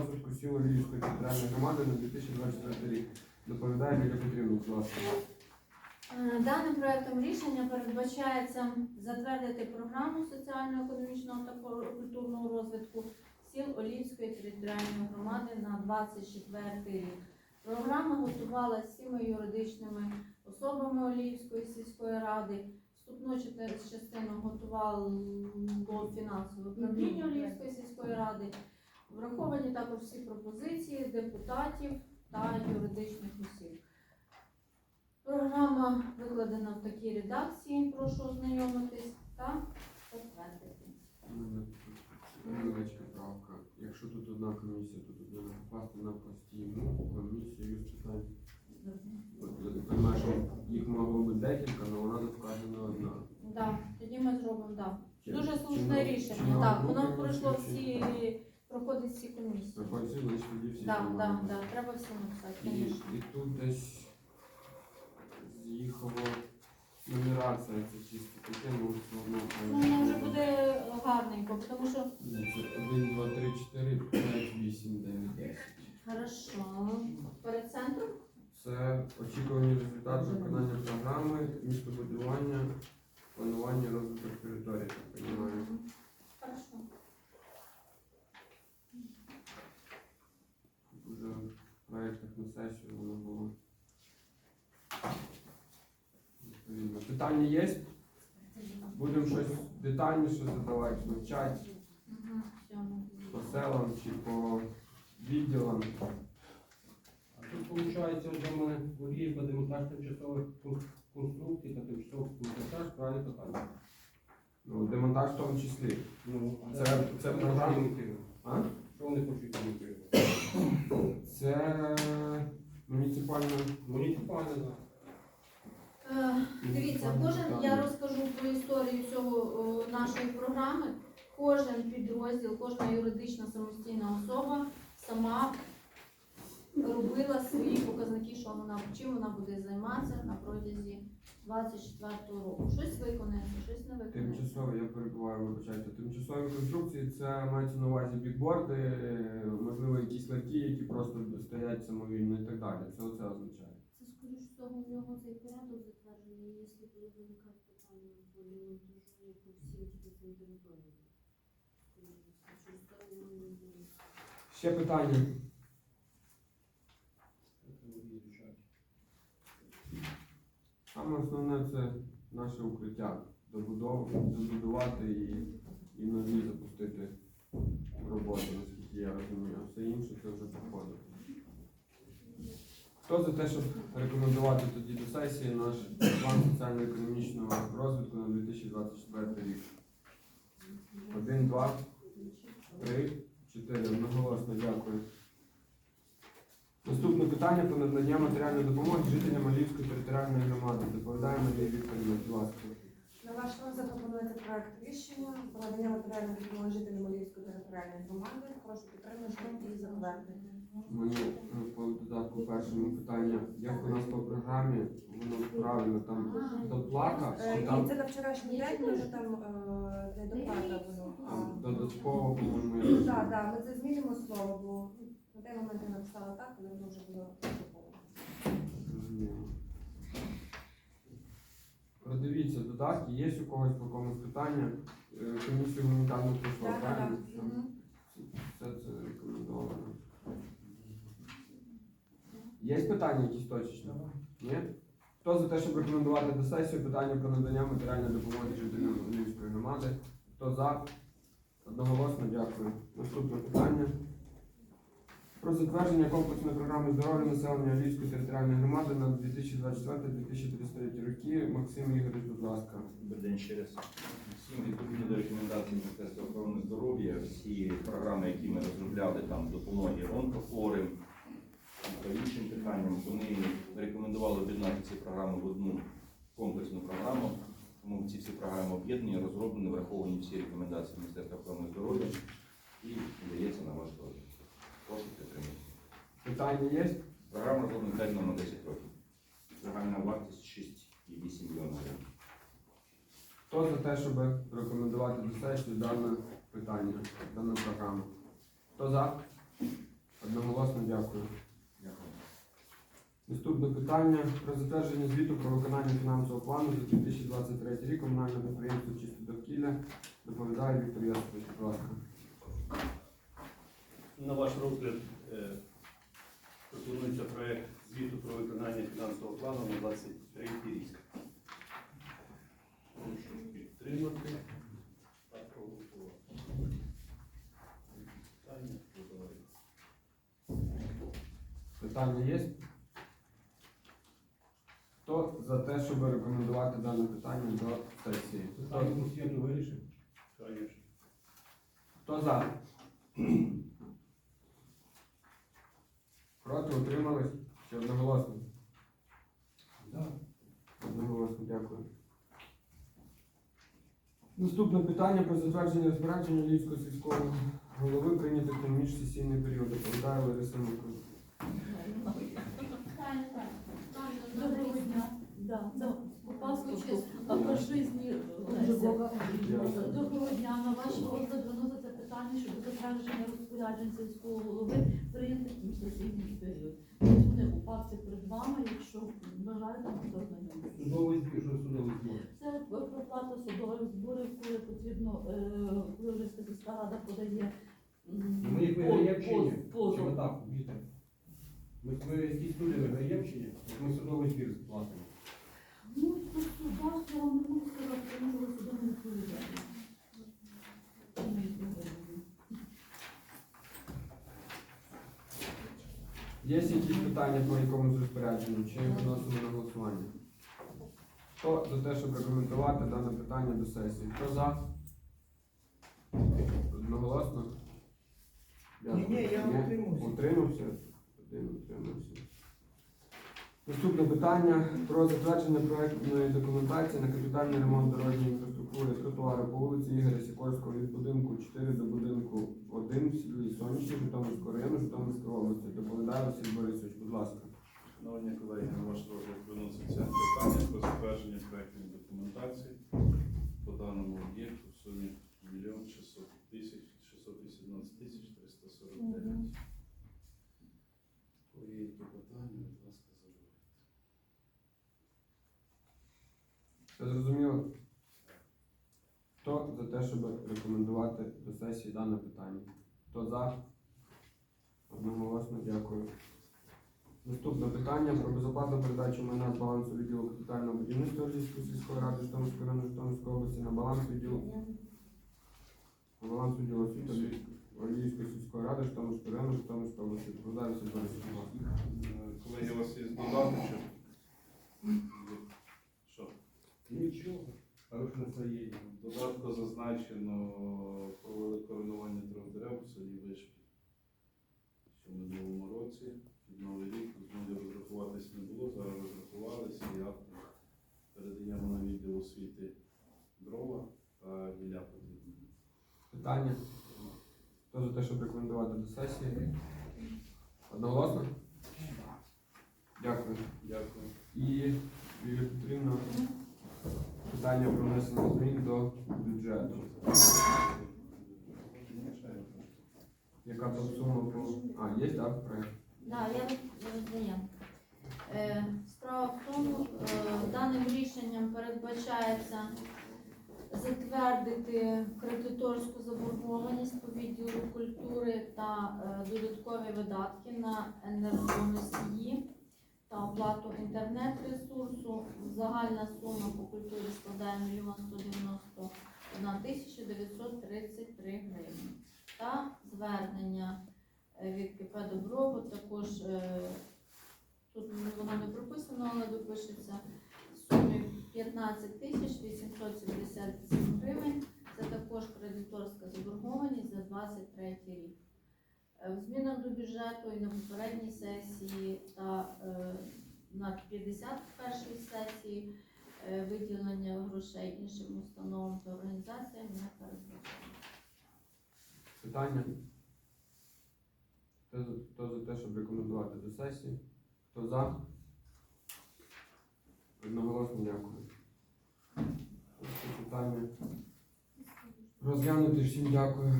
розвитку сіл Львівської територіальної громади на 2024 рік. Доповідає Лілія Петрівна, будь ласка. Е, Даним проектом рішення передбачається затвердити програму соціально-економічного та культурного розвитку сіл Олівської територіальної громади на 24 рік. Програма готувалася всіма юридичними особами Олівської сільської ради. Вступну частину готувало фінансове управління Олівської сільської ради. Враховані також всі пропозиції депутатів та юридичних осіб. Програма викладена в такій редакції, прошу ознайомитись та тут невеличка правка. Якщо тут одна комісія, то тут треба покласти на постійну комісію з питань. Що їх могло бути декілька, але вона тут вказана одна. Да, тоді ми зробимо. Чи- Дуже слушне рішення. Так, воно пройшло всі, проходить всі комісії. Кінці, значить тоді всі. Так, так, мають так, треба всі написати, І, звісно. і тут десь з'їхало нумерація, це чисто таке, ну все одно. Ну, воно вже буде гарненько, тому що Це 1, 2, 3, 4, 5, 8, 9, 10. хорошо. Перед центром? Це очікувані результати виконання програми, містобудування, планування розвитку території, так розумію. Хорошо. Уже в проєктах на сесію воно було. Відповідно. Питання є? Будемо щось детальніше задавати, ну, по селам чи по відділам. А тут виходить, вже ми воліємо демонтаж тимчасових конструкцій та тимчасових демонтаж правильно питання. Ну, демонтаж в тому числі. Ну, а Це- це програма? А? Що вони хочуть імітувати? Це муніципальна. Муніципальне, так. Е, Дивіться, кожен я розкажу про історію цього о, нашої програми. Кожен підрозділ, кожна юридична самостійна особа сама робила свої показники, що вона чим вона буде займатися на протязі 24-го року. Щось виконається, щось не виконається. Тимчасові, я перебуваю, вибачайте. Тимчасові конструкції це мається на увазі бікборди, е, можливо, якісь ларки, які просто стоять самовільно і так далі. Це оце означає. Це скоріш всього в нього цей порядок затверджений, якщо буде виникати питання по демонтажу по всім цим територіям. Ще питання. Саме основне це наше укриття. Добудувати і, і нові запустити роботу, наскільки я розумію. А все інше це вже проходить. Хто за те, щоб рекомендувати тоді до сесії наш план соціально-економічного розвитку на 2024 рік? Один, два, три, чотири. Одноголосно дякую. Наступне питання про надання матеріальної допомоги жителям Малівської територіальної громади. Доповідаємо Марія Вікторівна, будь ласка. На ваш розгляд пропонується проект рішення про надання матеріальної допомоги жителям Малівської територіальної громади. Прошу підтримати і затвердити. Мені е, по додатку першому питання, як у нас по програмі, воно правильно там доплата, Е, чи там це на вчорашній день, ми вже там е, не доплата а, додатково, по-моєму, Так, так, ми це змінимо слово, бо на той момент я написала так, коли воно вже було доповнено. Зрозуміло. Продивіться додатки, є у когось по комусь питання. Е, Комісію гуманітарну пройшло, Так, так, правильно? Все це рекомендовано. Є питання якісь точечні? Ні? Хто за те, щоб рекомендувати до сесії питання про надання матеріальної допомоги жителям Львівської громади? Хто за? Одноголосно дякую. Наступне питання. Про затвердження комплексної програми здоров'я населення Львівської територіальної громади на 2024-2033 роки. Максим Ігорович, будь ласка. Добрий день ще раз. Всім відповідно до рекомендацій Міністерства охорони здоров'я, всі програми, які ми розробляли, там допомоги онкохворим та іншим питанням, вони рекомендували об'єднати ці програми в одну комплексну програму. Тому ці всі програми об'єднані, розроблені, враховані всі рекомендації Міністерства охорони здоров'я і надається на ваш розгляд. Прошу. Питання є? Програма розроблена терміном на 10 років. Загальна вартість 6,8 мільйонів гривень. Хто за те, щоб рекомендувати до сесії дане питання, дану програму? Хто за? Одноголосно дякую. Дякую. Наступне питання про затвердження звіту про виконання фінансового плану за 2023 рік комунальне підприємство «Чисте довкілля» доповідає Віктор Ясович, будь ласка. На ваш розгляд е, пропонується проект звіту про виконання фінансового плану на 23 рік. Прошу підтримати та проголосувати. Питання. Питання є? Хто за те, щоб рекомендувати дане питання до сесії? Питання постійно вирішив. Хто за? Проти утримались? Чи одноголосно? Да. Одноголосно, дякую. Наступне питання про затвердження розпорядження Львівського сільського голови прийнятих на міжсесійний період. Доповідає Лариса Миколаївна. Доброго дня. Да, да, по паспорту, а Чесно. по житті Дякую. Доброго дня. На ваш розгляд питання щодо затвердження розпоряджень сільського голови прийнятих міжсесійний період. Вони у папці перед вами, якщо бажаєте, то ознайомитися. Судовий збір, що судовий збір? Це проплата судових зборів, коли потрібно, е, коли вже сільська рада подає Ми їх виграємо чи ні? Чи позов. отак, Вітер? Ми, ми якісь люди виграємо чи ні? Ми судовий збір платимо. Ну, по судах я вам не можу сказати, тому що ви суди не відповідаєте. Ми їх виграємо. Є якісь питання по якомусь розпорядженню? Чи виносимо на голосування? Хто за те, щоб рекомендувати дане питання до сесії? Хто за? Одноголосно? Ні, ні, я Ні? утримався. Утримався? Один утримався. Наступне питання про затвердження проектної документації на капітальний ремонт дорожньої інфраструктури тротуару по вулиці Ігоря Сікорського від будинку 4 до будинку 1 в селі Сонячні Житомирського району Житомирської області. Доповідає Василь Борисович, будь ласка. Шановні колеги, на ваш розгляд виноситься питання про затвердження проектної документації по даному об'єкту в сумі 1 600 тисяч 618 тисяч 349. Мгм. Коли є які питання, будь ласка, Зрозуміло? Хто за те, щоб рекомендувати до сесії дане питання? Хто за? Одноголосно дякую. Наступне питання про безоплатну передачу майна з балансу відділу капітального будівництва Львівської сільської ради Житомирської району Житомирської області на баланс відділу баланс відділу освіти Львів- Львівської сільської ради Житомирської району Житомирської області. Ласка. Е, Колеги, у вас є додаточок? Нічого. В додатку зазначено про велике руйнування трьох дерев у селі Вишки. Що в минулому році, під Новий рік, змоги розрахуватись не було, зараз розрахувалися і автор передаємо на відділ освіти дрова та біля потрібно. Питання? Хто за те, щоб рекомендувати до сесії? Одноголосно? Дякую. Дякую. І Юлія Петрівна, питання про внесення змін до бюджету. Яка там сума по. А, є, так, роздаю. Е, Справа в тому, е, даним рішенням передбачається затвердити кредиторську заборгованість по відділу культури та е, додаткові видатки на енергоносії оплату інтернет-ресурсу. Загальна сума по культурі складає 1 191 тисяча 933 гривні. Та звернення е, від КП Добробут також е, тут воно не прописано, але допишеться в сумі 15 тисяч 877 гривень. Це також кредиторська заборгованість за 23 рік. Е, В змінах до бюджету і на попередній сесії та е, на 51 сесії е, виділення грошей іншим установам та організаціям не передбачено. Питання? Хто за, хто за те, щоб рекомендувати до сесії? Хто за? Одноголосно дякую. Це Питання. Розглянути всім дякую.